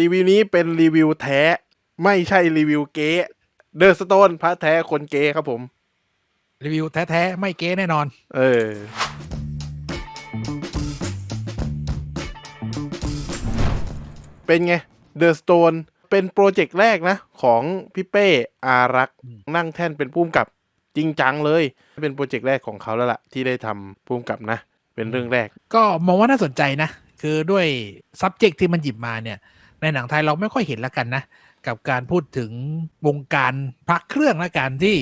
รีวิวนี้เป็นรีวิวแท้ ไม่ใช่รีวิวเก๊เดอะสโตนพระแท้คนเก๊ครับผม รีวิวแท้ๆไม่เก๊แน่นอน เออ เป็นไง The Stone เป็นโปรเจกต์แรกนะ ของพี่เป้อารักษ์อืมนั่งแท่นเป็นผู้กำกับจริงจังเลย เป็นโปรเจกต์แรกของเขาแล้วล่ะ ที่ได้ทำผู้กำกับนะ เป็นเรื่องแรก ก็มองว่าน่าสนใจนะ คือด้วย subject ที่มันหยิบมาเนี่ย ในหนังไทยเราไม่ค่อยเห็นแล้วกันนะ กับการพูดถึงวงการพระเครื่องและการที่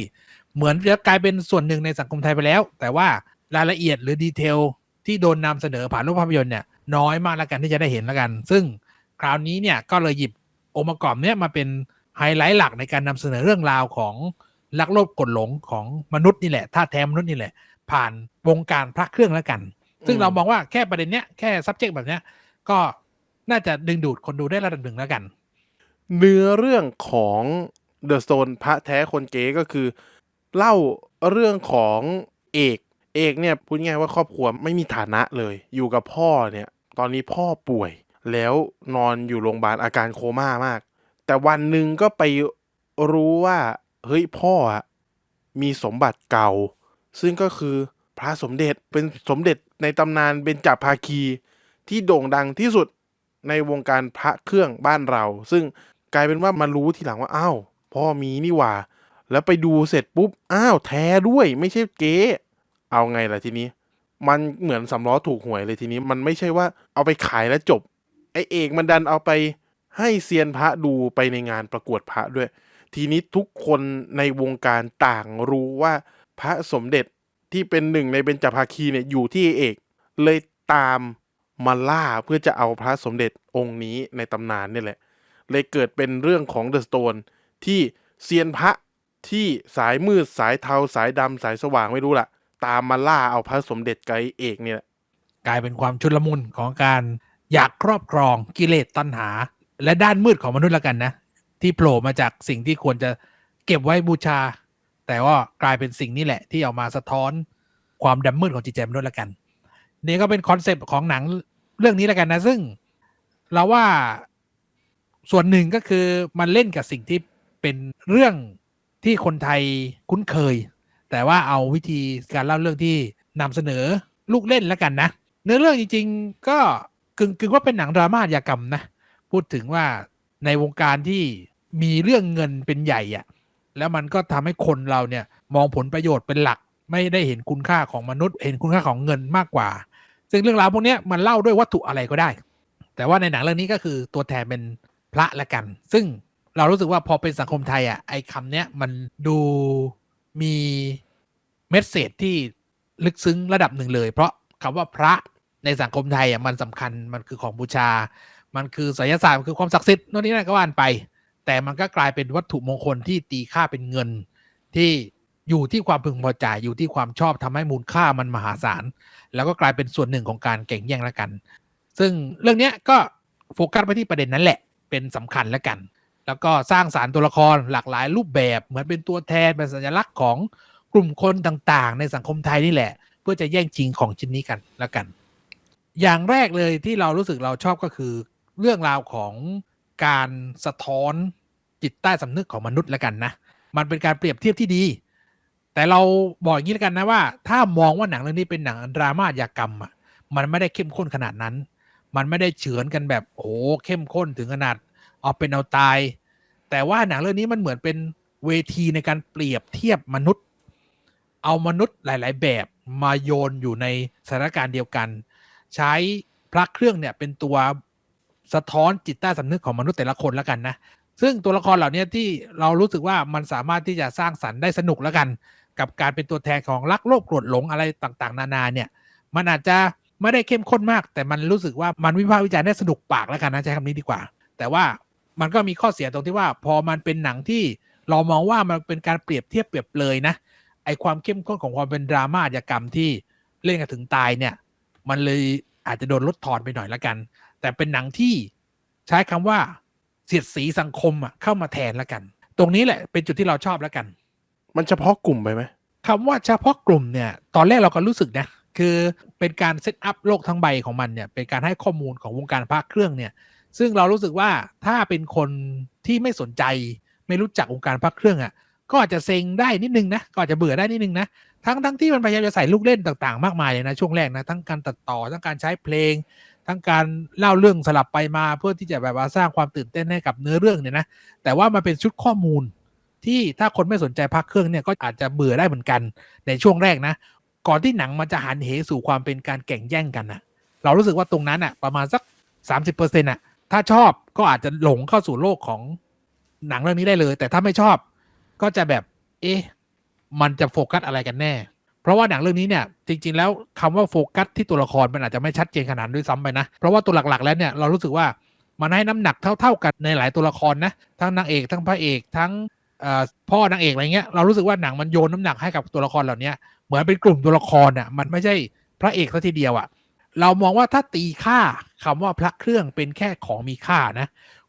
เหมือนจะกลายเป็นส่วนหนึ่งในสังคมไทยไปแล้ว แต่ว่ารายละเอียดหรือดีเทลที่โดนนำเสนอผ่านรูปภาพยนตร์เนี่ยน้อยมากแล้วกันที่จะได้เห็นแล้วกัน ซึ่งคราวนี้เนี่ยก็เลยหยิบองค์ประกอบเนี่ยมาเป็นไฮไลท์หลักในการนำเสนอเรื่องราวของลักโลภกดหลงของมนุษย์นี่แหละท่าแท้มนุษย์นี่แหละ ผ่านวงการพระเครื่องแล้วกัน ซึ่งเรามองว่าแค่ประเด็นเนี้ยแค่ subject แบบเนี้ยก็ น่าจะดึงดูดคนดูได้ระดับหนึ่งแล้วกัน เนื้อเรื่องของ The Stone พระแท้คนเก๋ก็คือ เล่าเรื่องของเอกเอกเนี่ยพูดง่ายว่าครอบครัวไม่มีฐานะเลย อยู่กับพ่อเนี่ย ตอนนี้พ่อป่วย แล้วนอนอยู่โรงพยาบาลอาการโคม่ามาก แต่วันหนึ่งก็ไปรู้ว่า เฮ้ยพ่ออะมีสมบัติเก่า ซึ่งก็คือพระสมเด็จเป็นสมเด็จในตำนานเบญจภาคีที่โด่งดังที่สุด ในวงการพระเครื่องบ้านเรา ซึ่งกลายเป็นว่ามารู้ทีหลังว่าอ้าวพ่อมีนี่หว่า แล้วไปดูเสร็จปุ๊บอ้าวแท้ด้วยไม่ใช่เก๊เอาไงล่ะทีนี้ มันเหมือนสำล้อถูกหวยเลยทีนี้ มันไม่ใช่ว่าเอาไปขายแล้วจบไอเอกมันดันเอาไปให้เซียนพระดูไปในงานประกวดพระด้วย ทีนี้ทุกคนในวงการต่างรู้ว่าพระสมเด็จที่เป็นหนึ่งในเบญจภาคีเนี่ยอยู่ที่เอก เลยตาม มาล่าเพื่อจะเอาพระสมเด็จองค์นี้ในตำนานนี่แหละ เลยเกิดเป็นเรื่องของเดอะสโตนที่เซียนพระที่สายมืดสายเทาสายดำสายสว่างไม่รู้ล่ะตามมาล่าเอาพระสมเด็จไกเอกเนี่ยกลายเป็นความชุลมุนของการอยากครอบครองกิเลสตัณหา และด้านมืดของมนุษย์ละกันนะ ที่โผล่มาจากสิ่งที่ควรจะเก็บไว้บูชา แต่ว่ากลายเป็นสิ่งนี้แหละที่เอามาสะท้อนความดำมืดของจิตใจมนุษย์ละกัน นี่ก็เป็นคอนเซปต์ของหนังเรื่องนี้และกันนะ ซึ่งเราว่าส่วนหนึ่งก็คือมันเล่นกับสิ่งที่เป็นเรื่องที่คนไทยคุ้นเคย แต่ว่าเอาวิธีการเล่าเรื่องที่นำเสนอลูกเล่นแล้วกันนะ เนื้อเรื่องจริง ๆ ก็กึ่งกึ่งว่าเป็นหนังดราม่าอาชญากรรมนะ พูดถึงว่าในวงการที่มีเรื่องเงินเป็นใหญ่อะแล้วมันก็ทำให้คนเราเนี่ยมองผลประโยชน์เป็นหลัก ไม่ได้เห็นคุณค่าของมนุษย์ เห็นคุณค่าของเงินมากกว่า ซึ่งเรื่องราวพวกนี้มันเล่าด้วยวัตถุอะไรก็ได้ แต่ว่าในหนังเรื่องนี้ก็คือตัวแทนเป็นพระละกัน ซึ่งเรารู้สึกว่าพอเป็นสังคมไทยอะไอ้คำเนี้ยมันดูมีเมสเซจที่ลึกซึ้งระดับหนึ่งเลย เพราะคำว่าพระในสังคมไทยอะมันสำคัญมันคือของบูชา มันคือไสยศาสตร์มันคือความศักดิ์สิทธิ์โน่นนี่นั่นก็ว่านไป แต่มันก็กลายเป็นวัตถุมงคลที่ตีค่าเป็นเงินที่อยู่ที่ความพึงพอใจอยู่ที่ความชอบทำให้มูลค่ามันมหาศาล แล้วก็กลายเป็นส่วนหนึ่งของการแข่งแย่งละกัน ซึ่งเรื่องเนี้ยก็โฟกัสไปที่ประเด็นนั้นแหละ เป็นสำคัญละกัน แล้วก็สร้างสารตัวละครหลากหลายรูปแบบเหมือนเป็นตัวแทนเป็นสัญลักษณ์ของกลุ่มคนต่างๆ ในสังคมไทยนี่แหละ เพื่อจะแย่งชิงของชิ้นนี้กันละกัน อย่างแรกเลยที่เรารู้สึกเราชอบก็คือ เรื่องราวของการสะท้อนจิตใต้สำนึกของมนุษย์ละกันนะ มันเป็นการเปรียบเทียบที่ดี แต่เราบอกอย่างนี้แล้วกันนะว่า ถ้ามองว่าหนังเรื่องนี้เป็นหนังดราม่าอาชญากรรมอะมันไม่ได้เข้มข้นขนาดนั้น มันไม่ได้เฉือนกันแบบโอ้เข้มข้นถึงขนาดเอาเป็นเอาตาย แต่ว่าหนังเรื่องนี้มันเหมือนเป็นเวทีในการเปรียบเทียบมนุษย์ เอามนุษย์หลาย ๆ แบบมาโยนอยู่ในสถานการณ์เดียวกัน ใช้พระเครื่องเนี่ยเป็นตัวสะท้อนจิตใต้สำนึกของมนุษย์แต่ละคนแล้วกันนะซึ่งตัวละครเหล่านี้ที่เรารู้สึกว่ามันสามารถที่จะสร้างสรรค์ได้สนุกแล้วกัน กับการเป็นตัวแทนของรักโลภโกรธหลงอะไรต่างๆ นานาเนี่ย มันอาจจะไม่ได้เข้มข้นมาก แต่มันรู้สึกว่ามันวิพากษ์วิจารณ์ได้สนุกปากแล้วกันนะใช้คำนี้ดีกว่า แต่ว่ามันก็มีข้อเสียตรงที่ว่า พอมันเป็นหนังที่เรามองว่ามันเป็นการเปรียบเทียบเปรียบเลยนะไอความเข้มข้นของความเป็นดราม่าอาชญากรรมที่เล่นกันถึงตายเนี่ย มันเลยอาจจะโดนลดทอนไปหน่อยละกัน แต่เป็นหนังที่ใช้คำว่าเสียดสีสังคมอะเข้ามาแทนละกัน ตรงนี้แหละเป็นจุดที่เราชอบละกัน มันเฉพาะกลุ่มไปไหมคำว่าเฉพาะกลุ่มเนี่ย ตอนแรกเราก็รู้สึกนะ คือเป็นการเซตอัพโลกทั้งใบของมันเนี่ย เป็นการให้ข้อมูลของวงการพระเครื่องเนี่ย ซึ่งเรารู้สึกว่าถ้าเป็นคนที่ไม่สนใจไม่รู้จักวงการพักเครื่องอะ่ะ ก็อาจจะเซ็งได้นิดนึงนะ ก็อาจจะเบื่อได้นิดนึงนะ ทั้งทั้งที่มันพยายามจะใส่ลูกเล่นต่างๆ มากมายเลยนะช่วงแรกนะ ทั้งการตัดต่อ ทั้งการใช้เพลง ทั้งการเล่าเรื่องสลับไปมาเพื่อที่จะแบบว่าสร้างความตื่นเต้นให้กับเนื้อเรื่องเนี่ยนะ แต่ว่ามันเป็นชุดข้อมูล ที่ถ้าคนไม่สนใจพักเครื่องเนี่ยก็อาจจะเบื่อได้เหมือนกันในช่วงแรกนะ ก่อนที่หนังมันจะหันเหสู่ความเป็นการแข่งแย่งกันนะเรารู้สึกว่าตรงนั้นอะประมาณสักสามสิบเปอร์เซ็นต์อะถ้าชอบก็อาจจะหลงเข้าสู่โลกของหนังเรื่องนี้ได้เลย แต่ถ้าไม่ชอบก็จะแบบ เอ๊ะมันจะโฟกัสอะไรกันแน่ เพราะว่าหนังเรื่องนี้เนี่ย จริง ๆ แล้วคำว่าโฟกัสที่ตัวละครมันอาจจะไม่ชัดเจนขนาดด้วยซ้ำไปนะ เพราะว่าตัวหลักๆ แล้วเนี่ยเรารู้สึกว่ามันให้น้ำหนักเท่า ๆกันในหลายตัวละครนะ ทั้งนางเอกทั้งพระเอกทั้ง พ่อนางเอกอะไรเงี้ยเรารู้สึกว่าหนังมันโยนน้ำหนักให้กับตัวละครเหล่านี้เหมือนเป็นกลุ่มตัวละครอะมันไม่ใช่พระเอกซะทีเดียวอะเรามองว่าถ้าตีค่าคำว่าพระเครื่องเป็นแค่ของมีค่านะ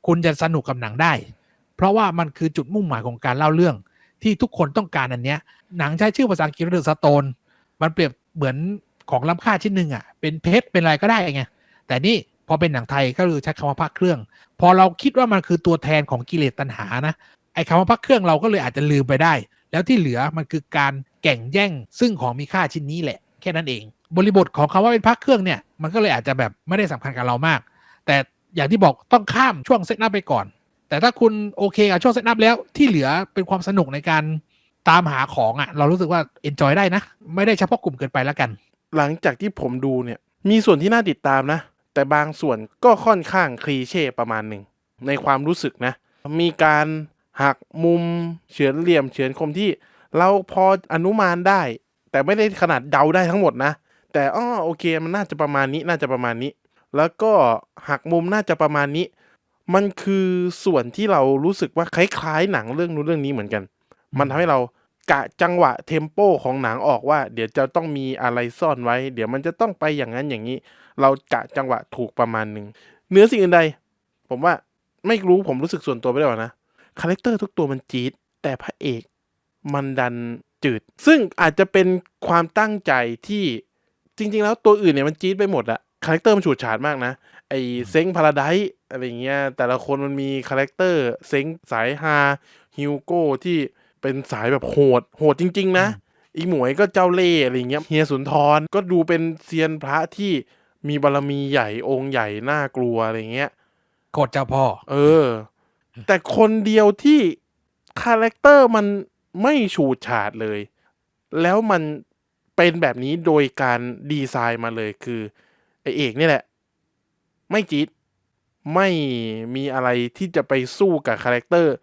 คุณจะสนุกกับหนังได้ เพราะว่ามันคือจุดมุ่งหมายของการเล่าเรื่อง ที่ทุกคนต้องการอันเนี้ยหนังใช้ชื่อภาษาอังกฤษเรื่องสโตนมันเปรียบเหมือนของล้ำค่าชิ้นหนึ่งอะเป็นเพชรเป็นอะไรก็ได้ไงแต่นี่พอเป็นหนังไทยก็คือใช้คำว่าพระเครื่อง พอเราคิดว่ามันคือตัวแทนของกิเลสตัณหานะ ไอ้คำว่าพระเครื่องเราก็เลยอาจจะลืมไปได้ แล้วที่เหลือมันคือการแก่งแย่งซึ่งของมีค่าชิ้นนี้แหละ แค่นั้นเอง บริบทของคำว่าเป็นพระเครื่องเนี่ยมันก็เลยอาจจะแบบไม่ได้สำคัญกับเรามาก แต่อย่างที่บอกต้องข้ามช่วงเซตอัพไปก่อน แต่ถ้าคุณโอเคกับช่วงเซตอัพแล้วที่เหลือเป็นความสนุกในการตามหาของอะ่ะ เรารู้สึกว่าเอนจอยได้นะ ไม่ได้เฉพาะกลุ่มเกินไปแล้วกัน หลังจากที่ผมดูเนี่ยมีส่วนที่น่าติดตามนะ แต่บางส่วนก็ค่อนข้างคลีเช่ประมาณหนึ่งในความรู้สึกนะ มีการ หักมุมเฉือนเหลี่ยมเฉือนคมที่ เราพออนุมานได้ แต่ไม่ได้ขนาดเดาได้ทั้งหมดนะ แต่อ้อโอเคมันน่าจะประมาณนี้น่าจะประมาณนี้ แล้วก็หักมุมน่าจะประมาณนี้ มันคือส่วนที่เรารู้สึกว่าคล้ายๆหนังเรื่องนู้นเรื่องนี้เหมือนกัน มันทำให้เรากะจังหวะเทมโปของหนังออกว่า เดี๋ยวจะต้องมีอะไรซ่อนไว้ เดี๋ยวมันจะต้องไปอย่างนั้นอย่างนี้ เรากะจังหวะถูกประมาณหนึ่งเนื้อสิ่งอื่นใด ผมว่าไม่รู้ผมรู้สึกส่วนตัวไปได้หรอนะ คาแรคเตอร์ทุกตัวมันจี๊ดแต่พระเอกมันดันจืด ซึ่งอาจจะเป็นความตั้งใจที่จริง ๆ แล้วตัวอื่นเนี่ยมันจี๊ดไปหมดอะคาแรคเตอร์มันฉูดฉาดมากนะ ไอเซ็งพาราไดอะไรเงี้ยแต่ละคนมันมีคาแรคเตอร์เซ็งสายฮาฮิวโก้ที่เป็นสายแบบโหด โหดจริง ๆ นะ อีหมวยก็เจ้าเล่ห์อะไรเงี้ยเฮียสุนทรก็ดูเป็นเซียนพระที่มีบารมีใหญ่องค์ใหญ่น่ากลัวอะไรเงี้ยกดเจ้าพ่อ เออ แต่คนเดียวที่คาแรคเตอร์มันไม่ฉูดฉาดเลย แล้วมันเป็นแบบนี้โดยการดีไซน์มาเลยคือไอเอกนี่แหละ ไม่จีดไม่มีอะไรที่จะไปสู้กับคาแรคเตอร์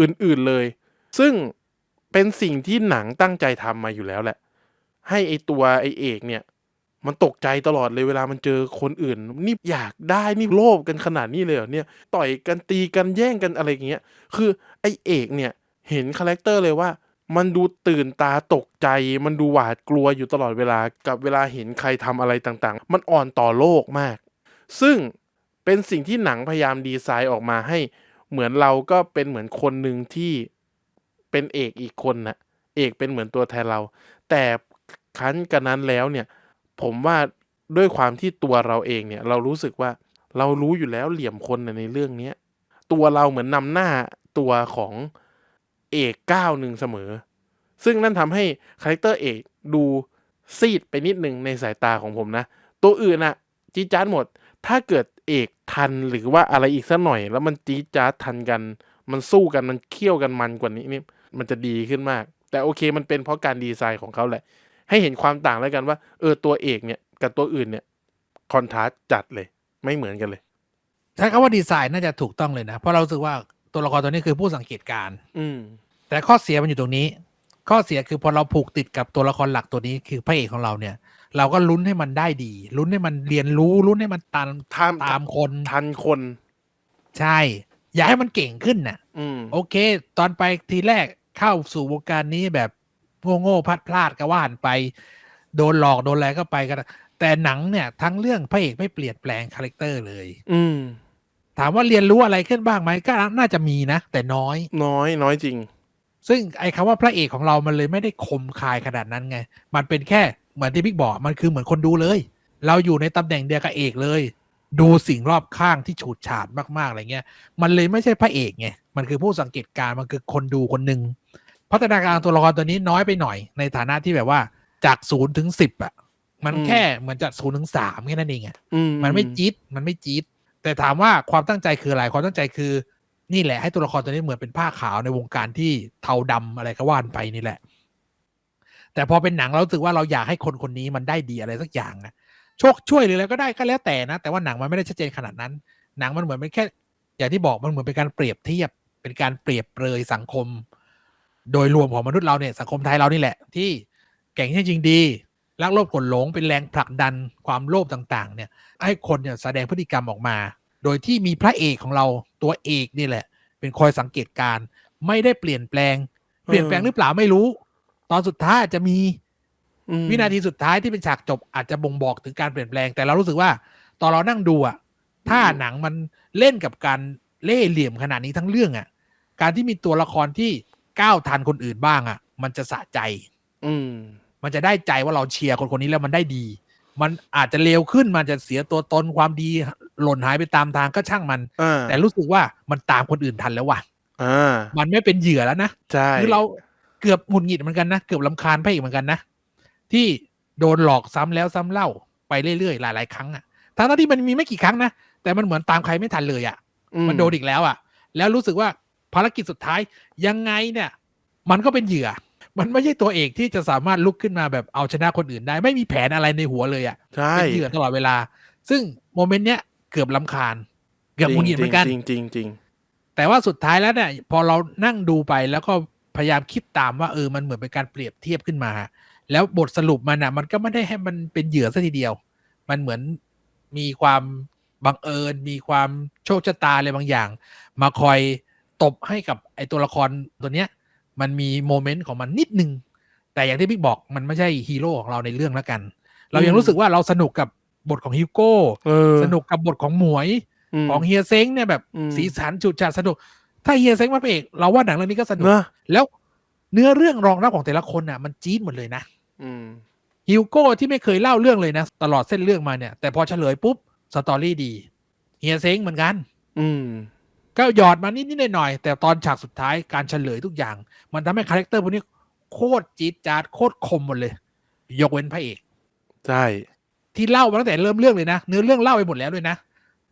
อื่นๆเลย ซึ่งเป็นสิ่งที่หนังตั้งใจทำมาอยู่แล้วแหละ ให้ไอตัวไอเอกเนี่ย มันตกใจตลอดเลยเวลามันเจอคนอื่น นี่อยากได้นี่โลภกันขนาดนี้เลยเหรอเนี่ย ต่อยกันตีกันแย่งกันอะไรอย่างเงี้ย คือไอเอกเนี่ยเห็นคาแรคเตอร์เลยว่า มันดูตื่นตาตกใจ มันดูหวาดกลัวอยู่ตลอดเวลากับเวลาเห็นใครทำอะไรต่างๆ มันอ่อนต่อโลกมาก ซึ่งเป็นสิ่งที่หนังพยายามดีไซน์ออกมาให้ เหมือนเราก็เป็นเหมือนคนหนึ่งที่เป็นเอกอีกคนนะเอกเป็นเหมือนตัวแทนเรา แต่คั้นกันนั้นแล้วเนี่ย ผมว่าด้วยความที่ตัวเราเองเนี่ยเรารู้สึกว่าเรารู้อยู่แล้วเหลี่ยมคนในเรื่องเนี้ยตัวเราเหมือนนำหน้าตัวของเอกก้าวหนึ่งเสมอ ซึ่งนั่นทำให้คาแรคเตอร์เอกดูซีดไปนิดหนึ่งในสายตาของผมนะ ตัวอื่นอะจี๊จ๊าหมด ถ้าเกิดเอกทันหรือว่าอะไรอีกสักหน่อย แล้วมันจี๊จ๊าทันกัน มันสู้กันมันเคี่ยวกันมันกว่านี้นี่มันจะดีขึ้นมาก แต่โอเคมันเป็นเพราะการดีไซน์ของเขาแหละ ให้เห็นความต่างแล้วกันว่า เออตัวเอกเนี่ยกับตัวอื่นเนี่ยคอนทราสต์จัดเลยไม่เหมือนกันเลยใช้คำว่าดีไซน์น่าจะถูกต้องเลยนะ เพราะเรารู้สึกว่าตัวละครตัวนี้คือผู้สังเกตการณ์อืมแต่ข้อเสียมันอยู่ตรงนี้ ข้อเสียคือพอเราผูกติดกับตัวละครหลักตัวนี้คือพระเอกของเราเนี่ย เราก็ลุ้นให้มันได้ดีลุ้นให้มันเรียนรู้ลุ้นให้มันตามตามตามคนทันคน ใช่ อยากให้มันเก่งขึ้นน่ะอืมโอเค ตอนไปทีแรกเข้าสู่วงการนี้แบบ โง่ๆพลาดพลาดๆก็ว่านไป โดนหลอกโดนอะไรก็ไปกันแต่หนังเนี่ย ทั้งเรื่องพระเอกไม่เปลี่ยนแปลงคาแรคเตอร์เลย อืม ถามว่าเรียนรู้อะไรขึ้นบ้างไหมก็น่าจะมีนะ แต่น้อย น้อยน้อยจริง ซึ่งไอ้คำว่าพระเอกของเรามันเลยไม่ได้คมคายขนาดนั้นไง มันเป็นแค่เหมือนที่บิ๊กบอกมันคือเหมือนคนดูเลย เราอยู่ในตำแหน่งเดียวกับเอกเลย ดูสิ่งรอบข้างที่ฉูดฉาดมากๆอะไรเงี้ย มันเลยไม่ใช่พระเอกไงมันคือผู้สังเกตการณ์มันคือคนดูคนหนึ่ง พัฒนาการตัวละครตัวนี้น้อยไปหน่อย ในฐานะที่แบบว่าจากศูนย์ถึงสิบอะ มันอืมแค่เหมือนจากศูนย์ถึงสามแค่นั้นเองอะอืมันไม่จี๊ดมันไม่จี๊ดแต่ถามว่าความตั้งใจคืออะไรความตั้งใจคือ นี่แหละให้ตัวละครตัวนี้เหมือนเป็นผ้าขาวในวงการที่เทาดำอะไรก็ว่านไปนี่แหละ แต่พอเป็นหนังเรารู้สึกว่าเราอยากให้คนคนนี้มันได้ดีอะไรสักอย่างนะโชคช่วยหรืออะไรก็ได้ก็แล้วแต่นะ แต่ว่าหนังมันไม่ได้ชัดเจนขนาดนั้น หนังมันเหมือนเป็นแค่ อย่างที่บอกมันเหมือนเป็นการเปรียบเทียบ เป็นการเปรียบเปรยสังคม โดยรวมของมนุษย์เราเนี่ยสังคมไทยเรานี่แหละ ที่เก่งที่จริงดีรักโลภกดหลงเป็นแรงผลักดันความโลภต่างๆ เนี่ย ให้คนเนี่ยแสดงพฤติกรรมออกมา โดยที่มีพระเอกของเราตัวเอกนี่แหละ เป็นคอยสังเกตการณ์ไม่ได้เปลี่ยนแปลง เปลี่ยนแปลงหรือเปล่าไม่รู้ ตอนสุดท้ายอาจจะมีอืมวินาทีสุดท้ายที่เป็นฉากจบอาจจะบ่งบอกถึงการเปลี่ยนแปลง แต่เรารู้สึกว่า ตอนเรานั่งดูอะถ้าหนังมันเล่นกับการเล่ห์เหลี่ยมขนาดนี้ทั้งเรื่องอะ การที่มีตัวละครที่ ก้าวทันคนอื่นบ้างอะ มันจะสะใจ อืม มันจะได้ใจว่าเราเชียร์คนคนนี้แล้วมันได้ดี มันอาจจะเลวขึ้นมันจะเสียตัวตนความดีหล่นหายไปตามทางก็ช่างมันอ่าแต่รู้สึกว่ามันตามคนอื่นทันแล้วว่ะอ่ามันไม่เป็นเหยื่อแล้วนะใช่คือเราเกือบหงุดหงิดเหมือนกันนะเกือบลำคาญพระเอกเหมือนกันนะที่โดนหลอกซ้ำแล้วซ้ำเล่าไปเรื่อยๆหลายๆครั้งอะทั้งๆที่มันมีไม่กี่ครั้งนะแต่มันเหมือนตามใครไม่ทันเลยอะอืมันโดนอีกแล้วอะ แล้วรู้สึกว่า ภารกิจสุดท้ายยังไงเนี่ย มันก็เป็นเหยื่อ มันไม่ใช่ตัวเอกที่จะสามารถลุกขึ้นมาแบบเอาชนะคนอื่นได้ ไม่มีแผนอะไรในหัวเลยอะ ใช่ เป็นเหยื่อตลอดเวลา ซึ่งโมเมนต์เนี้ยเกือบลำคาญ เกือบหงุดหงิดเหมือนกัน จริงๆจริงๆจริงแต่ว่าสุดท้ายแล้วเนี่ยพอเรานั่งดูไปแล้วก็พยายามคิดตามว่าเออมันเหมือนเป็นการเปรียบเทียบขึ้นมา แล้วบทสรุปมันอะ มันก็ไม่ได้ให้มันเป็นเหยื่อซะทีเดียว มันเหมือนมีความบังเอิญ มีความโชคชะตาอะไรบางอย่าง มาคอย ตบให้กับไอตัวละครตัวเนี้ย มันมีโมเมนต์ของมันนิดนึง แต่อย่างที่พี่บอกมันไม่ใช่ฮีโร่ของเราในเรื่องแล้วกัน เรายังรู้สึกว่าเราสนุกกับบทของฮิวโก้ๆเออสนุกกับบทของหมวยมของเฮียเซ้งเนี่ยแบบอืมสีสันจุดจัดสนุก ถ้าเฮียเซ้งมาเป็นเอกเราว่าหนังเรื่องนี้ก็สนุกเนอะแล้วเนื้อเรื่องรองรับของแต่ละคนอะ มันจี๊ดหมดเลยนะอืมฮิวโก้ที่ไม่เคยเล่าเรื่องเลยนะ ตลอดเส้นเรื่องมาเนี่ย แต่พอเฉลยปุ๊บสตอรี่ดีเฮียเซ้งเหมือนกัน อืม ก็หยอดมานิดนิดหน่อยๆแต่ตอนฉากสุดท้ายการเฉลยทุกอย่าง มันทำให้คาแรคเตอร์พวกนี้โคตรจี๊ดจ๊าดโคตรคมหมดเลย ยกเว้นพระเอกใช่ที่เล่ามาตั้งแต่เริ่มเรื่องเลยนะ เนื้อเรื่องเล่าไปหมดแล้วด้วยนะ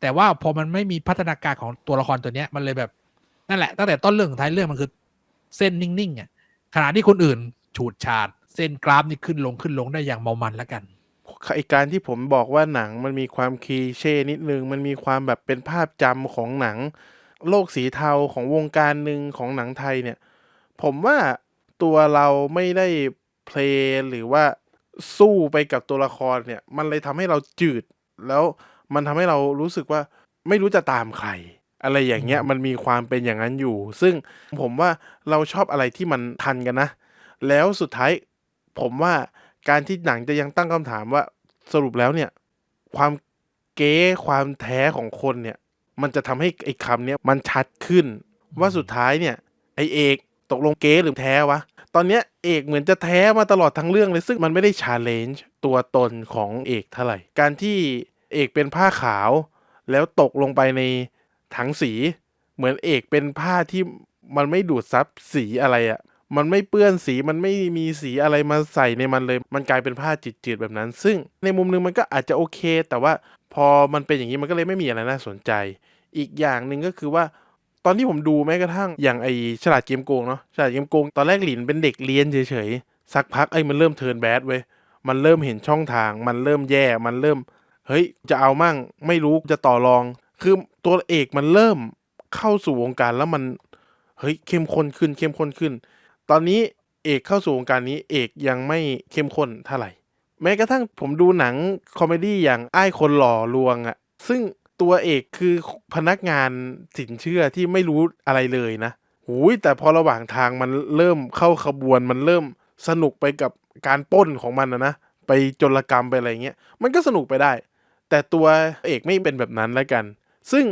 แต่ว่าพอมันไม่มีพัฒนาการของตัวละครตัวเนี้ย มันเลยแบบนั่นแหละ ตั้งแต่ต้นเรื่องถึงท้ายเรื่องมันคือเส้นนิ่งๆอะขณะที่คนอื่นฉูดฉาด เส้นกราฟนี่ขึ้นลงขึ้นลงได้อย่างเมามันแล้วกันไอการที่ผมบอกว่าหนังมันมีความคลีเช่นิดนึงมันมีความแบบเป็นภาพจำของหนัง โลกสีเทาของวงการหนึ่งของหนังไทยเนี่ย ผมว่าตัวเราไม่ได้เพลย์หรือว่าสู้ไปกับตัวละครเนี่ย มันเลยทำให้เราจืด แล้วมันทำให้เรารู้สึกว่าไม่รู้จะตามใคร อะไรอย่างเงี้ยอืมมันมีความเป็นอย่างนั้นอยู่ ซึ่งผมว่าเราชอบอะไรที่มันทันกันนะ แล้วสุดท้ายผมว่าการที่หนังจะยังตั้งคำถามว่าสรุปแล้วเนี่ย ความเก๊ความแท้ของคนเนี่ย มันจะทำให้ไอ้คำเนี้ยมันชัดขึ้น ว่าสุดท้ายเนี่ย ไอเอกตกลงเก๊หรือแท้วะ ตอนเนี้ยเอกเหมือนจะแท้มาตลอดทั้งเรื่องเลย ซึ่งมันไม่ได้ชาเลนจ์ตัวตนของเอกเท่าไหร่ การที่เอกเป็นผ้าขาว แล้วตกลงไปในถังสี เหมือนเอกเป็นผ้าที่มันไม่ดูดซับสีอะไรอะ่ะ มันไม่เปื้อนสีมันไม่มีสีอะไรมาใส่ในมันเลย มันกลายเป็นผ้าจืดๆแบบนั้น ซึ่งในมุมนึงมันก็อาจจะโอเค แต่ว่า พอมันเป็นอย่างนี้มันก็เลยไม่มีอะไรน่าสนใจ อีกอย่างหนึ่งก็คือว่า ตอนที่ผมดูแม้กระทั่งอย่างไอฉลาดเกมโกงเนาะฉลาดเกมโกงตอนแรกหลินเป็นเด็กเรียนเฉยๆสักพักไอ้มันเริ่มเทิร์นแบดเว้ยมันเริ่มเห็นช่องทาง มันเริ่มแย่มันเริ่ม เฮ้ยจะเอามั่ง ไม่รู้จะต่อรอง คือตัวเอกมันเริ่มเข้าสู่วงการแล้วมันเฮ้ยเข้มข้นขึ้นเข้มข้นขึ้น ตอนนี้เอกเข้าสู่วงการนี้เอกยังไม่เข้มข้นเท่าไหร่ แม้กระทั่งผมดูหนังคอมเมดี้อย่างไอ้คนหล่อลวงอะซึ่งตัวเอกคือพนักงานสินเชื่อที่ไม่รู้อะไรเลยนะหูยแต่พอระหว่างทางมันเริ่มเข้าขบวนมันเริ่มสนุกไปกับการป้นของมันนะนะไปโจรกรรมไปอะไรเงี้ยมันก็สนุกไปได้ แต่ตัวเอกไม่เป็นแบบนั้นแล้วกัน ซึ่ง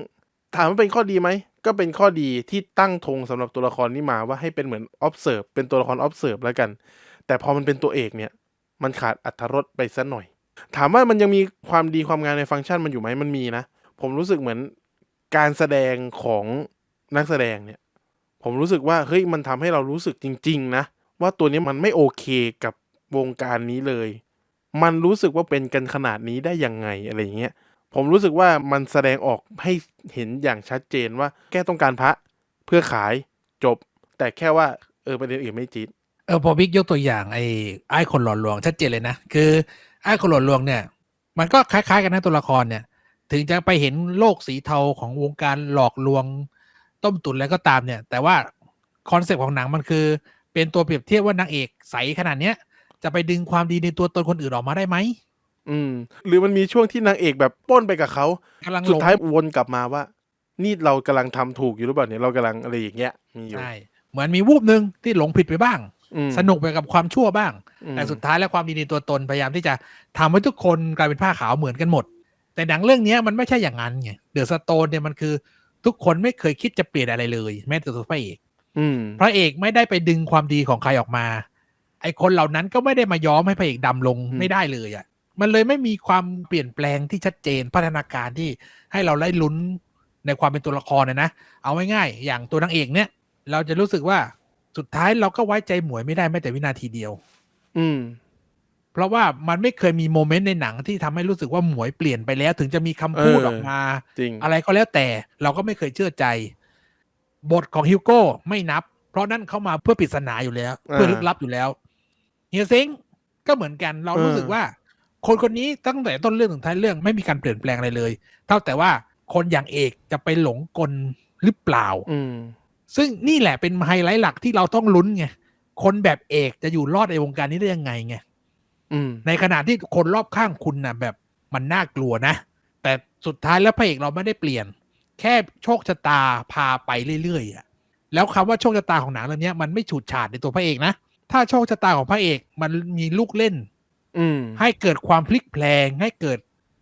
ถามว่าเป็นข้อดีไหมก็เป็นข้อดีที่ตั้งธงสำหรับตัวละครนี้มาว่าให้เป็นเหมือน observe เป็นตัวละคร observe แล้วกัน แต่พอมันเป็นตัวเอกเนี่ย มันขาดอัตรรสไปซะหน่อย ถามว่ามันยังมีความดีความงามในฟังก์ชันมันอยู่ไหมมันมีนะ ผมรู้สึกเหมือนการแสดงของนักแสดงเนี่ย ผมรู้สึกว่าเฮ้ยมันทำให้เรารู้สึกจริง ๆ นะ ว่าตัวนี้มันไม่โอเคกับวงการนี้เลย มันรู้สึกว่าเป็นกันขนาดนี้ได้ยังไงอะไรอย่างเงี้ยผมรู้สึกว่ามันแสดงออกให้เห็นอย่างชัดเจนว่าแค่ต้องการพระเพื่อขายจบ แต่แค่ว่าเออประเด็นอื่นไม่จี๊ด เออพอบิ๊กยกตัวอย่างไอ้ไอ้คนหลอนลวงชัดเจนเลยนะ คือไอ้คนหลอนลวงเนี่ย มันก็คล้ายๆกันนะตัวละครเนี่ย ถึงจะไปเห็นโลกสีเทาของวงการหลอกลวง ต้มตุ๋นแล้วก็ตามเนี่ย แต่ว่าคอนเซปต์ของหนังมันคือ เป็นตัวเปรียบเทียบว่านางเอกใสขนาดเนี้ยจะไปดึงความดีในตัวตนคนอื่นออกมาได้ไหมอืม หรือมันมีช่วงที่นางเอกแบบปล้นไปกับเขากำลังสุหลดงท้ายวนกลับมาว่า นี่เรากำลังทำถูกอยู่หรือเปล่าเนี่ยเรากำลังอะไรอย่างเงี้ยมีอยู่ใช่เหมือนมีวูบหนึ่งที่หลงผิดไปบ้างอืม สนุกไปกับความชั่วบ้างอืมแต่สุดท้ายแล้วความดีในตัวตนพยายามที่จะทำให้ทุกคนกลายเป็นผ้าขาวเหมือนกันหมด แต่หนังเรื่องเนี้ยมันไม่ใช่อย่างนั้นไงเดอะสโตนเนี่ยมันคือ ทุกคนไม่เคยคิดจะเปลี่ยนอะไรเลย แม้แต่ตัวพระเอกอืมพระเอกไม่ได้ไปดึงความดีของใครออกมา ไอคนเหล่านั้นก็ไม่ได้มาย้อมให้พระเอกดำลงอืมไม่ได้เลยอะ มันเลยไม่มีความเปลี่ยนแปลงที่ชัดเจนพัฒนาการที่ให้เราได้ลุ้นในความเป็นตัวละครนะนะเอาง่ายๆอย่างตัวนางเอกเนี่ย เราจะรู้สึกว่า สุดท้ายเราก็ไว้ใจหมวยไม่ได้แม้แต่วินาทีเดียว อืม เพราะว่ามันไม่เคยมีโมเมนต์ในหนังที่ทำให้รู้สึกว่าหมวยเปลี่ยนไปแล้ว ถึงจะมีคำพูดเออออกมาจริงอะไรก็แล้วแต่เราก็ไม่เคยเชื่อใจ บทของฮิวโก้ไม่นับ เพราะนั่นเข้ามาเพื่อปริศนาอยู่แล้วอ่าเพื่อลึกลับอยู่แล้วเฮียเซ้งก็เหมือนกันเรารู้สึกเออว่า คนคนนี้ตั้งแต่ต้นเรื่องถึงท้ายเรื่องไม่มีการเปลี่ยนแปลงอะไรเลย เท่าแต่ว่าคนอย่างเอกจะไปหลงกลหรือเปล่าอืม ซึ่งนี่แหละเป็นไฮไลท์หลักที่เราต้องลุ้นไงคนแบบเอกจะอยู่รอดในวงการนี้ได้ยังไงไงอืมในขณะที่คนรอบข้างคุณนะแบบมันน่ากลัวนะ แต่สุดท้ายแล้วพระเอกเราไม่ได้เปลี่ยน แค่โชคชะตาพาไปเรื่อยๆอะแล้วคำว่าโชคชะตาของหนังเรื่องเนี้ยมันไม่ฉูดฉาดในตัวพระเอกนะ ถ้าโชคชะตาของพระเอกมันมีลูกเล่น อืมให้เกิดความพลิกแพลง ให้เกิด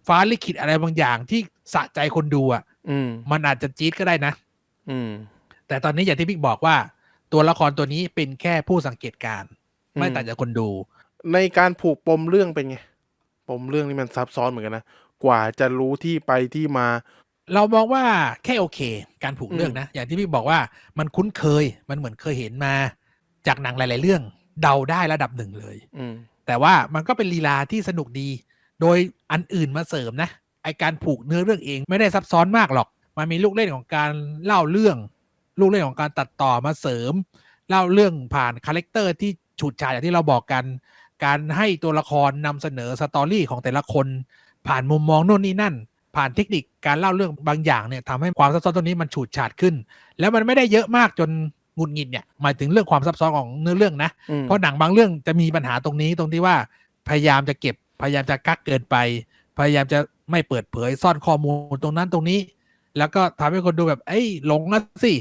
ฟ้าลิขิตอะไรบางอย่างที่สะใจคนดูอะ อืมมันอาจจะจี๊ดก็ได้นะ อืม แต่ตอนนี้อย่างที่พี่บอกว่า ตัวละครตัวนี้เป็นแค่ผู้สังเกตการณ์ไม่ต่างจากคนดู ในการผูกปมเรื่องเป็นไง ปมเรื่องนี่มันซับซ้อนเหมือนกันนะ กว่าจะรู้ที่ไปที่มา เรามองว่าแค่โอเค การผูกอืมเรื่องนะ อย่างที่พี่บอกว่ามันคุ้นเคย มันเหมือนเคยเห็นมา จากหนังหลาย ๆ เรื่อง เดาได้ระดับหนึ่งเลย อืมแต่ว่ามันก็เป็นลีลาที่สนุกดี โดยอันอื่นมาเสริมนะ ไอการผูกเนื้อเรื่องเองไม่ได้ซับซ้อนมากหรอก มันมีลูกเล่นของการเล่าเรื่อง ลูกเล่นของการตัดต่อมาเสริม เล่าเรื่องผ่านคาแรคเตอร์ที่ฉูดฉาดอย่างที่เราบอกกัน การให้ตัวละครนำเสนอสตอรี่ของแต่ละคน ผ่านมุมมองโน่นนี่นั่น ผ่านเทคนิคการเล่าเรื่องบางอย่างเนี่ยทำให้ความซับซ้อนตรงนี้มันฉูดฉาดขึ้น แล้วมันไม่ได้เยอะมากจนหงุดหงิดเนี่ยหมายถึงเรื่องความซับซ้อนของเนื้อเรื่องนะเพราะหนังบางเรื่องจะมีปัญหาตรงนี้ตรงที่ว่าพยายามจะเก็บพยายามจะกักเกินไป พยายามจะไม่เปิดเผยซ่อนข้อมูลตรงนั้นตรงนี้ แล้วก็ทำให้คนดูแบบเอ้ยหลงนะสิ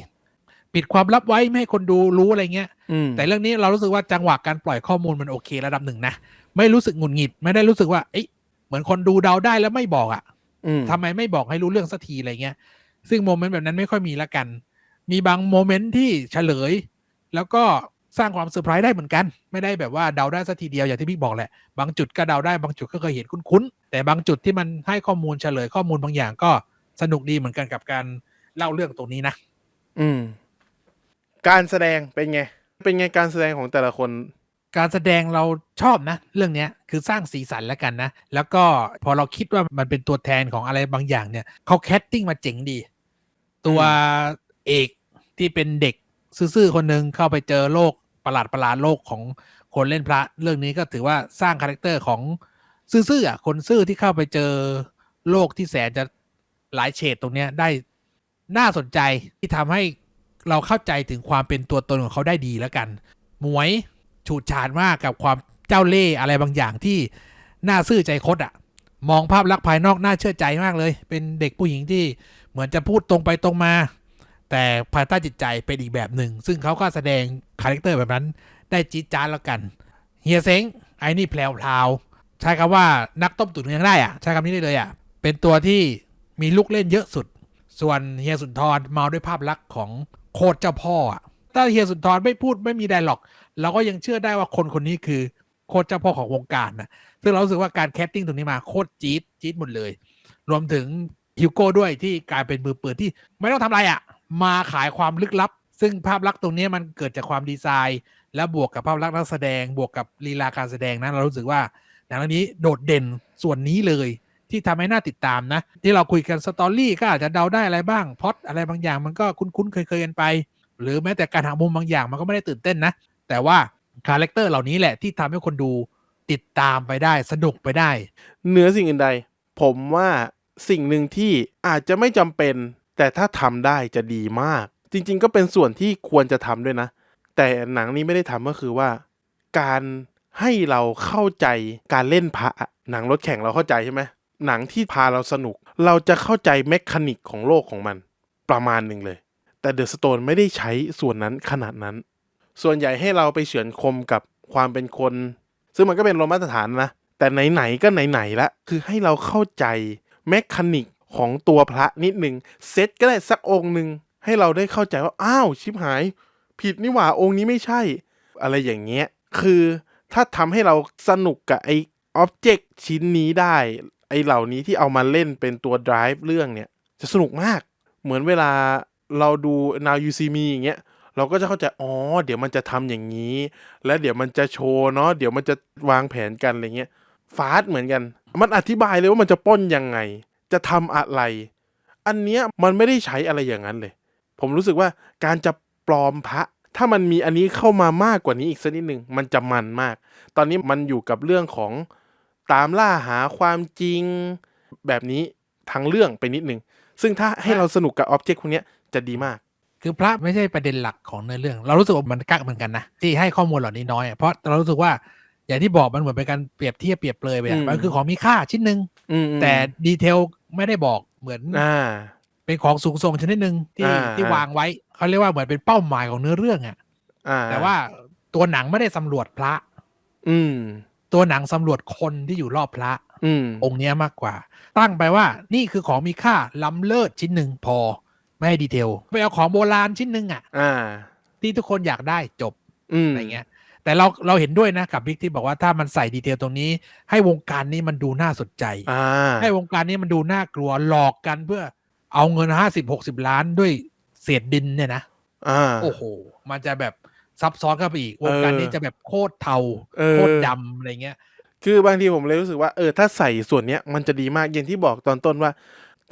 ปิดความลับไว้ไม่ให้คนดูรู้อะไรเงี้ยอืมแต่เรื่องนี้เรารู้สึกว่าจังหวะการปล่อยข้อมูลมันโอเคระดับหนึ่งนะไม่รู้สึกหงุดหงิดไม่ได้รู้สึกว่าเอ้ยเหมือนคนดูเดาได้แล้วไม่บอกอะ่ะอืมทำไมไม่บอกให้รู้เรื่องสักทีอะไรเงี้ย ซึ่งโมเมนต์แบบนั้นไม่ค่อยมีละกัน มีบางโมเมนต์ที่เฉลย แล้วก็สร้างความเซอร์ไพรส์ได้เหมือนกัน ไม่ได้แบบว่าเดาได้สักทีเดียวอย่างที่พี่บอกแหละ บางจุดก็เดาได้บางจุดก็เคยเห็นคุ้นๆ แต่บางจุดที่มันให้ข้อมูลเฉลยข้อมูลบางอย่างก็สนุกดีเหมือนกันกับการเล่าเรื่องตรงนี้นะ อืม การแสดงเป็นไง เป็นไงการแสดงของแต่ละคน การแสดงเราชอบนะ เรื่องเนี้ยคือสร้างสีสันแล้วกันนะ แล้วก็พอเราคิดว่ามันเป็นตัวแทนของอะไรบางอย่างเนี่ยเขาแคสติ้งมาเจ๋งดี ตัวเอกที่เป็นเด็กซื่อๆคนหนึ่งเข้าไปเจอโลกประหลาดประหลาดโลกของคนเล่นพระ เรื่องนี้ก็ถือว่าสร้างคาแรคเตอร์ของซื่อๆอะคนซื่อที่เข้าไปเจอโลกที่แสนจะหลายเฉดตรงเนี้ยได้น่าสนใจที่ทำให้ เราเข้าใจถึงความเป็นตัวตนของเขาได้ดีแล้วกัน หมวยฉูดฉาดมากกับความเจ้าเล่ห์อะไรบางอย่างที่น่าซื่อใจคดอะมองภาพลักษณ์ภายนอกน่าเชื่อใจมากเลย เป็นเด็กผู้หญิงที่เหมือนจะพูดตรงไปตรงมา แต่ภายใต้จิตใจเป็นอีกแบบหนึ่ง ซึ่งเขาก็แสดงคาแรคเตอร์แบบนั้นได้จี๊ดจ้าดแล้วกัน เฮียเซ้งไอ้นี่แพลวพลาวใช้คำว่านักต้มตุ๋นยังได้อะใช้คำนี้ได้เลยอะเป็นตัวที่มีลูกเล่นเยอะสุด ส่วนเฮียสุนทรเมาด้วยภาพลักษณ์ของ โคตรเจ้าพ่ออะถ้าเฮียสุนทรไม่พูดไม่มีไดร็อก เราก็ยังเชื่อได้ว่าคนคนนี้คือโคตรเจ้าพ่อของวงการนะซึ่งเราสึกว่าการแคสติ้งตรงนี้มาโคตรจี๊ดจี๊ดหมดเลย รวมถึงฮิวโก้ด้วยที่กลายเป็นมือเปืนที่ไม่ต้องทำอะไรอะ่ะมาขายความลึกลับ ซึ่งภาพลักษณ์ตรงนี้มันเกิดจากความดีไซน์ และบวกกับภาพลักษณ์นักแสดง บวกกับลีลาการแสดงนะเรารู้สึกว่าหนังเรื่องนี้โดดเด่นส่วนนี้เลย ที่ทำให้น่าติดตามนะ ที่เราคุยกันสตอรี่ก็อาจจะเดาได้อะไรบ้างพอดอะไรบางอย่างมันก็คุ้นๆเคยๆกันไป หรือแม้แต่การหักมุมบางอย่างมันก็ไม่ได้ตื่นเต้นนะ แต่ว่าคาแรคเตอร์เหล่านี้แหละที่ทำให้คนดูติดตามไปได้สนุกไปได้ เหนือสิ่งอื่นใด ผมว่าสิ่งหนึ่งที่อาจจะไม่จำเป็น แต่ถ้าทำได้จะดีมาก จริง ๆ ก็เป็นส่วนที่ควรจะทำด้วยนะ แต่หนังนี้ไม่ได้ทำก็คือว่า การให้เราเข้าใจการเล่นพระหนังรถแข่งเราเข้าใจใช่ไหม หนังที่พาเราสนุก เราจะเข้าใจแมคานิกของโลกของมัน ประมาณหนึ่งเลย แต่เดอะสโตนไม่ได้ใช้ส่วนนั้นขนาดนั้น ส่วนใหญ่ให้เราไปเฉือนคมกับความเป็นคน ซึ่งมันก็เป็นโลมาตรฐานนะ แต่ไหนๆก็ไหนๆละคือให้เราเข้าใจแมคานิกของตัวพระนิดหนึ่งเซตก็ได้สักองค์หนึ่งให้เราได้เข้าใจว่าอ้าวชิบหาย ผิดนี่หว่าองค์นี้ไม่ใช่ อะไรอย่างเงี้ยคือถ้าทำให้เราสนุกกับไออ็อบเจกต์ชิ้นนี้ได้ ไอเหล่านี้ที่เอามาเล่นเป็นตัว drive เรื่องเนี่ย จะสนุกมาก เหมือนเวลาเราดู now you see me อย่างเงี้ยเราก็จะเข้าใจอ๋อเดี๋ยวมันจะทำอย่างนี้ แล้วเดี๋ยวมันจะโชว์เนาะเดี๋ยวมันจะวางแผนกันอะไรเงี้ยฟาสเหมือนกัน มันอธิบายเลยว่ามันจะป้นยังไง จะทำอะไร อันเนี้ยมันไม่ได้ใช้อะไรอย่างนั้นเลย ผมรู้สึกว่าการจะปลอมพระ ถ้ามันมีอันนี้เข้ามามากกว่านี้อีกสักนิดหนึ่งมันจะมันมาก ตอนนี้มันอยู่กับเรื่องของ ตามล่าหาความจริงแบบนี้ทั้งเรื่องไปนิดหนึ่งซึ่งถ้าให้เราสนุกกับอ็อบเจกต์พวกเนี้ยจะดีมาก คือพระไม่ใช่ประเด็นหลักของเนื้อเรื่อง เรารู้สึกว่ามันกักเหมือนกันนะที่ให้ข้อมูลเหล่านี้น้อยอะเพราะเรารู้สึกว่าอย่างที่บอกมันเหมือนเป็นการเปรียบเทียบเปรียบเปรยไปอะอืมมันคือของมีค่าชิ้นหนึ่งอืมแต่ดีเทลไม่ได้บอกเหมือนอ่าเป็นของสูงส่งชนิดหนึ่งที่อ่าที่อ่าวางไว้เขาเรียกว่าเหมือนเป็นเป้าหมายของเนื้อเรื่องอะอ่าแต่ว่าตัวหนังไม่ได้สำรวจพระ อืม ตัวหนังสำรวจคนที่อยู่รอบพระอืมองค์เนี้ยมากกว่า ตั้งไปว่านี่คือของมีค่าล้ำเลิศชิ้นหนึ่งพอ ไม่ให้ดีเทลไปเอาของโบราณชิ้นหนึ่งอะอ่าที่ทุกคนอยากได้จบอืมอะไรเงี้ย แต่เราเราเห็นด้วยนะกับบิ๊กที่บอกว่าถ้ามันใส่ดีเทลตรงนี้ ให้วงการนี้มันดูน่าสนใจอ่าให้วงการนี้มันดูน่ากลัวหลอกกันเพื่อเอาเงินห้าสิบหกสิบล้านด้วยเศษดินเนี่ยนะอ่าโอ้โห มันจะแบบ ซับซ้อนเข้าไปอีกวงการนี้เออจะแบบโคตรเทาเออโคตรดำอะไรเงี้ย คือบางทีผมเลยรู้สึกว่าเออถ้าใส่ส่วนเนี้ยมันจะดีมากอย่างที่บอกตอนต้นว่า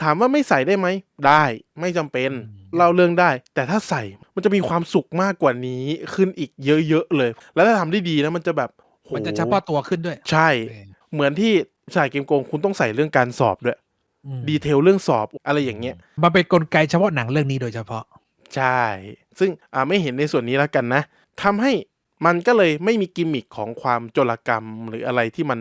ถามว่าไม่ใส่ได้ไหมได้ไม่จำเป็นอืมเล่าเรื่องได้ แต่ถ้าใส่มันจะมีความสุขมากกว่านี้ขึ้นอีกเยอะๆเลย แล้วถ้าทำได้ดีนะมันจะแบบโหมันจะเฉพาะตัวขึ้นด้วย ใช่เออเหมือนที่สายเกมโกงคุณต้องใส่เรื่องการสอบด้วยอืมดีเทลเรื่องสอบอะไรอย่างเงี้ยมันเป็นกลไกเฉพาะหนังเรื่องนี้โดยเฉพาะ ใช่ ซึ่งอ่าไม่เห็นในส่วนนี้แล้วกันนะทำให้มันก็เลยไม่มีกิมมิคของความโจรกรรม หรืออะไรที่มัน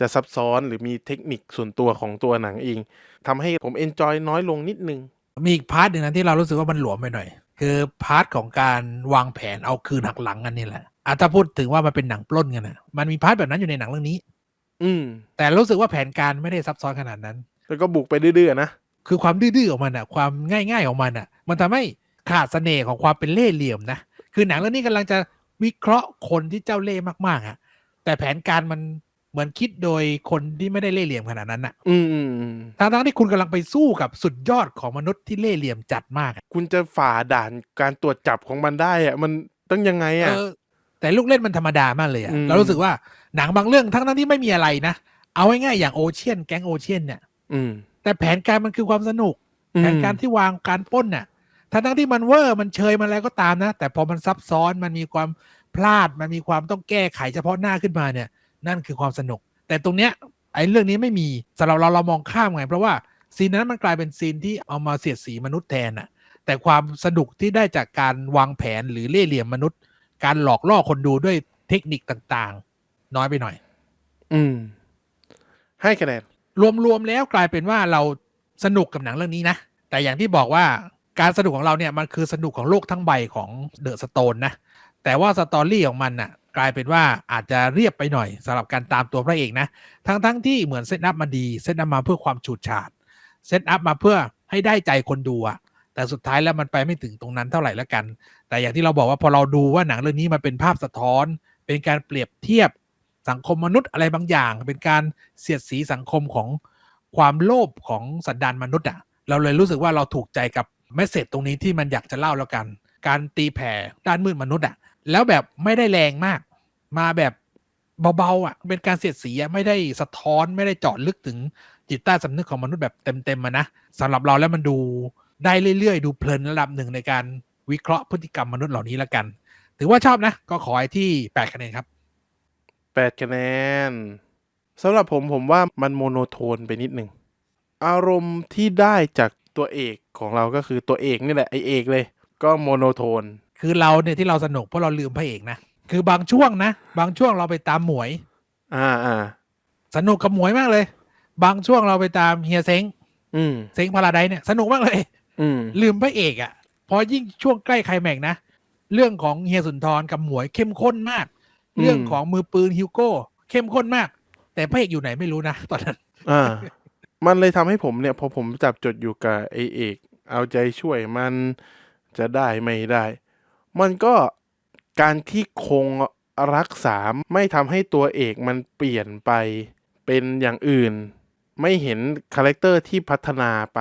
จะซับซ้อนหรือมีเทคนิคส่วนตัวของตัวหนังเองทำให้ผมเอนจอยน้อยลงนิดนึง มีอีกพาร์ทหนึ่งนะที่เรารู้สึกว่ามันหลวมไปหน่อย คือพาร์ทของการวางแผนเอาคืนหักหลังกันนี่แหละอะถ้าพูดถึงว่ามันเป็นหนังปล้นกันนะมันมีพาร์ทแบบนั้นอยู่ในหนังเรื่องนี้ อืม แต่รู้สึกว่าแผนการไม่ได้ซับซ้อนขนาดนั้น แล้วก็บุกไปดื้อๆนะคือความดื้อๆของมันอะ ความง่ายๆของมันอะ มันทำให้ ขาดเสน่ห์ของความเป็นเล่ห์เหลี่ยมนะ คือหนังเรื่องนี้กำลังจะวิเคราะห์คนที่เจ้าเล่ห์มากๆอะแต่แผนการมันเหมือนคิดโดยคนที่ไม่ได้เล่ห์เหลี่ยมขนาดนั้นอะอืมอืมอืมทั้งๆที่คุณกำลังไปสู้กับสุดยอดของมนุษย์ที่เล่ห์เหลี่ยมจัดมากอะคุณจะฝ่าด่านการตรวจจับของมันได้อะมันต้องยังไงเออะอแต่ลูกเล่นมันธรรมดามากเลยอะอืมเรารู้สึกว่าหนังบางเรื่องทั้งๆที่ไม่มีอะไรนะ เอาง่ายๆอย่างโอเชียนแก๊งโอเชียนเนี่ย อืม แต่แผนการมันคือความสนุกอืมแผนการที่วางการปล้นน่ะ ทั้งทั้งๆที่มันเวอร์มันเชยมันอะไรก็ตามนะ แต่พอมันซับซ้อนมันมีความพลาดมันมีความต้องแก้ไขเฉพาะหน้าขึ้นมาเนี่ย นั่นคือความสนุก แต่ตรงเนี้ยไอ้เรื่องนี้ไม่มีสำหรับเราเรามองข้ามไง เพราะว่าซีนนั้นมันกลายเป็นซีนที่เอามาเสียดสีมนุษย์แทนน่ะแต่ความสนุกที่ได้จากการวางแผนหรือเล่ห์เหลี่ยมมนุษย์ การหลอกล่อคนดูด้วยเทคนิคต่างๆ น้อยไปหน่อย อืม ให้คะแนนรวมๆแล้วกลายเป็นว่าเราสนุกกับหนังเรื่องนี้นะแต่อย่างที่บอกว่า การสนุกของเราเนี่ยมันคือสนุกของโลกทั้งใบของเดอะสโตนนะแต่ว่าสตอรี่ของมันน่ะกลายเป็นว่าอาจจะเรียบไปหน่อยสำหรับการตามตัวพระเอกนะ ทั้งๆที่เหมือนเซตอัพมาดีเซตอัพมาเพื่อความฉูดฉาดเซตอัพมาเพื่อให้ได้ใจคนดูอะแต่สุดท้ายแล้วมันไปไม่ถึงตรงนั้นเท่าไหร่แล้วกัน แต่อย่างที่เราบอกว่าพอเราดูว่าหนังเรื่องนี้มันเป็นภาพสะท้อน เป็นการเปรียบเทียบสังคมมนุษย์อะไรบางอย่าง เป็นการเสียดสีสังคมของความโลภของสันดานมนุษย์อะเราเลยรู้สึกว่าเราถูกใจกับ เมสเซจตรงนี้ที่มันอยากจะเล่าแล้วกัน การตีแผ่ด้านมืดมนุษย์อะแล้วแบบไม่ได้แรงมาก มาแบบเบาๆอะเป็นการเสียดสีอะไม่ได้สะท้อนไม่ได้เจาะลึกถึงจิตใต้สำนึกของมนุษย์แบบเต็มๆมานะสำหรับเราแล้วมันดูได้เรื่อยๆ ดูเพลินระดับหนึ่งในการวิเคราะห์พฤติกรรมมนุษย์เหล่านี้ละกัน ถือว่าชอบนะ ก็ขอให้ที่8คะแนนครับแปดคะแนนสำหรับผมผมว่ามันโมโนโทนไปนิดหนึ่งอารมณ์ที่ได้จาก ตัวเอกของเราก็คือตัวเอกนี่แหละไอเอกเลย ก็โมโนโทน คือเราเนี่ยที่เราสนุกเพราะเราลืมพระเอกนะ คือบางช่วงนะ บางช่วงเราไปตามหมวย อ่าอ่าสนุกกับหมวยมากเลย บางช่วงเราไปตามเฮียเซ้งอืมเซ้งพาราไดซ์เนี่ย สนุกมากเลย อืมลืมพระเอกอะ่ะ พอยิ่งช่วงใกล้ไคลแม็กซ์นะ เรื่องของเฮียสุนทรกับหมวยเข้มข้นมาก เรื่องของมือปืนฮิวโก้เข้มข้นมาก แต่พระเอกอยู่ไหนไม่รู้นะตอนนั้นอ่า มันเลยทำให้ผมเนี่ย พอผมจับจดอยู่กับไอเอกเอาใจช่วยมันจะได้ไม่ได้ มันก็การที่คงรักษาไม่ทำให้ตัวเอกมันเปลี่ยนไปเป็นอย่างอื่น ไม่เห็นคาแรคเตอร์ที่พัฒนาไป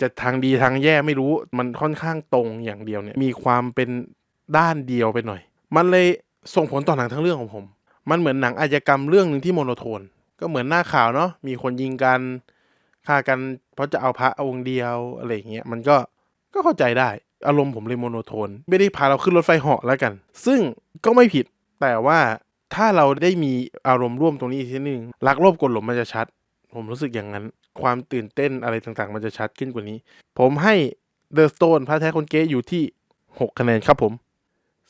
จะทางดีทางแย่ไม่รู้มันค่อนข้างตรงอย่างเดียวเนี่ย มีความเป็นด้านเดียวไปหน่อย มันเลยส่งผลต่อหนังทั้งเรื่องของผม มันเหมือนหนังอาชญากรรมเรื่องหนึ่งที่โมโนโทน ก็เหมือนหน้าข่าวเนาะมีคนยิงกัน ฆ่ากันเพราะจะเอาพระองค์เดียวอะไรอย่างเงี้ยมันก็ก็เข้าใจได้ อารมณ์ผมเลยโมโนโทน ไม่ได้พาเราขึ้นรถไฟเหาะแล้วกัน ซึ่งก็ไม่ผิดแต่ว่าถ้าเราได้มีอารมณ์ร่วมตรงนี้อีกทีนึงรักโลภกดหลงมันจะชัด ผมรู้สึกอย่างนั้น ความตื่นเต้นอะไรต่างๆ มันจะชัดขึ้นกว่านี้ ผมให้ The Stone พระแท้คนเก๊อยู่ที่ 6 คะแนนครับผม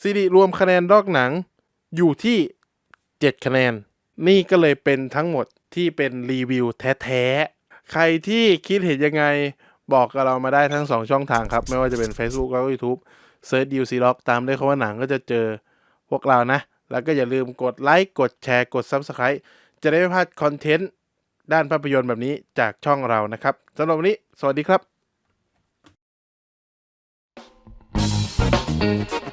ซีรีรวมคะแนนรอกหนังอยู่ที่ 7 คะแนน นี่ก็เลยเป็นทั้งหมดที่เป็นรีวิวแท้ๆ ใครที่คิดเห็นยังไงบอกกับเรามาได้ทั้ง 2 ช่องทางครับ ไม่ว่าจะเป็น Facebook แล้วก็ YouTube เซิร์ชดิวซีล็อกตามด้วยคำว่าหนังก็จะเจอพวกเรานะ แล้วก็อย่าลืมกดไลค์กดแชร์กด Subscribe จะได้ไม่พลาดคอนเทนต์ด้านภาพยนตร์แบบนี้จากช่องเรานะครับสำหรับวันนี้ สวัสดีครับ